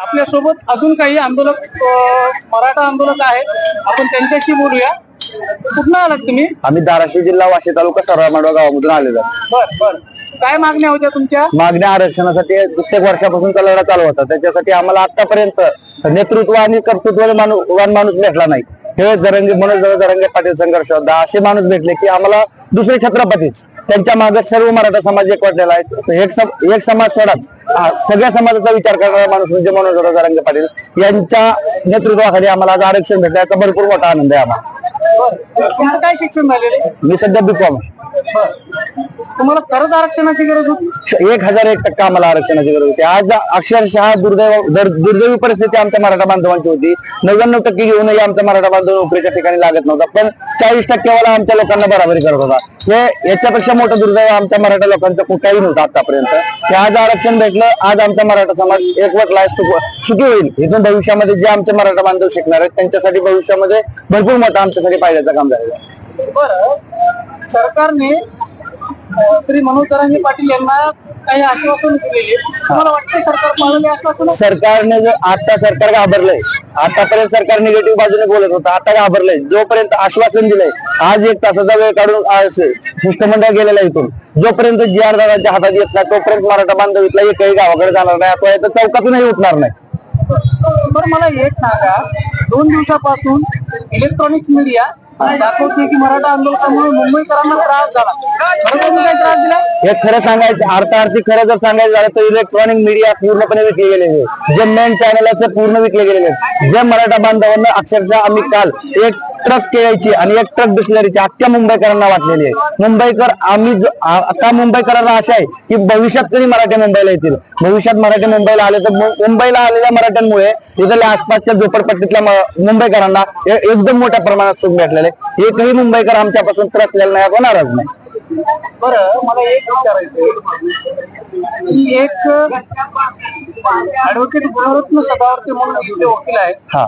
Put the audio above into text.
आपल्यासोबत अजून काही आंदोलक मराठा आंदोलक आहेत. आपण त्यांच्याशी बोलूया. कुठनं आलात तुम्ही? आम्ही धाराशिव जिल्हा वाशी तालुका सरळमाडवा गावामधून आलेलो. बर बर. काय मागण्या होत्या तुमच्या? मागण्या आरक्षणासाठी प्रत्येक वर्षापासून लढा चालू होता. त्याच्यासाठी आम्हाला आतापर्यंत नेतृत्व आणि कर्तृत्व माणूसवान माणूस भेटला नाही. हे जरंगे मनोज जरंगे पाटील संघर्ष होता. असे माणूस भेटले की आम्हाला दुसरे छत्रपतीच. त्यांच्या मागे सर्व मराठा समाज एकवटलेला आहे. एक सम- एक समाज सोडाच. सगळ्या समाजाचा विचार करणारा माणूस म्हणजे मनोज जरंगे पाटील. यांच्या नेतृत्वाखाली आम्हाला आज आरक्षण भेटलं याचा भरपूर मोठा आनंद आहे आम्हाला. काय शिक्षण झालेलं? मी सध्या बीकॉम बर. तुम्हाला खरंच आरक्षणाची गरज होती? एक हजार एक टक्का आम्हाला आरक्षणाची गरज होती. आज अक्षरशः दुर्दैव दर- दुर्दैवी परिस्थिती आमच्या मराठा बांधवांची होती. नव्याण्णव टक्के घेऊनही आमचा मराठा बांधव नोकरीच्या ठिकाणी लागत नव्हता पण चाळीस टक्केवाला आमच्या लोकांना बराबरी करत होता. हे याच्यापेक्षा मोठं दुर्दैव आमच्या मराठा लोकांचं कुठेही नव्हतं आतापर्यंत. हे आज आरक्षण भेटलं आज आमचा मराठा समाज एकवटला सुख- होईल. इथून भविष्यामध्ये जे आमचे मराठा बांधव शिकणार आहेत त्यांच्यासाठी भविष्यामध्ये भरपूर मोठं आमच्यासाठी फायद्याचं काम झालेलं आहे. बर सरकारने श्री मनोज पाटील यांना काही आश्वासन दिलेली. तुम्हाला वाटतं सरकार पाळले आश्वासन? सरकारने जर आता सरकार घाबरलंय. आतापर्यंत सरकार निगेटिव्ह बाजूने बोलत होतं. आता घाबरलंय. जोपर्यंत आश्वासन दिलंय आज एक तासाचा वेळ काढून शिष्टमंडळ गेलेला इथून. जोपर्यंत जी आर दादाच्या हातात येत नाही तोपर्यंत मराठा बांधव इथला एकही गावाकडे जाणार नाही. अथवा इथं चौकातूनही उठणार नाही. बरं मला एक सांगा. दोन दिवसापासून इलेक्ट्रॉनिक्स मीडिया दाखवते की मराठा आंदोलनामुळे मुंबईकरांना त्रास झाला. काय त्रास दिला? हे खरं सांगायचं अर्थार्थी खरं जर सांगायचं झालं तर इलेक्ट्रॉनिक मीडिया पूर्णपणे विकले गेलेले जे मेन चॅनल आहे ते पूर्ण विकले गेलेले जे मराठा बांधवांना अक्षरशः आम्ही काल एक ट्रक केळीची आणि एक ट्रक बिस्लरीची अख्ख्या मुंबईकरांना वाटलेली आहे. मुंबईकर आम्ही आता मुंबईकरांना आशा आहे की भविष्यात कधी मराठे मुंबईला येतील. भविष्यात मराठे मुंबईला आले तर मुंबईला आलेल्या मराठ्यांमुळे इथल्या आसपासच्या झोपडपट्टीतल्या मुंबईकरांना एकदम मोठ्या प्रमाणात सुख भेटलेले आहे. एकही मुंबईकर आमच्यापासून त्रसलेला नाही अथवा नाराज नाही. बरं मला एक विचारायचं एक ऍडव्होकेट गुणरत्न सदावर्ते म्हणून वकील आहेत हा.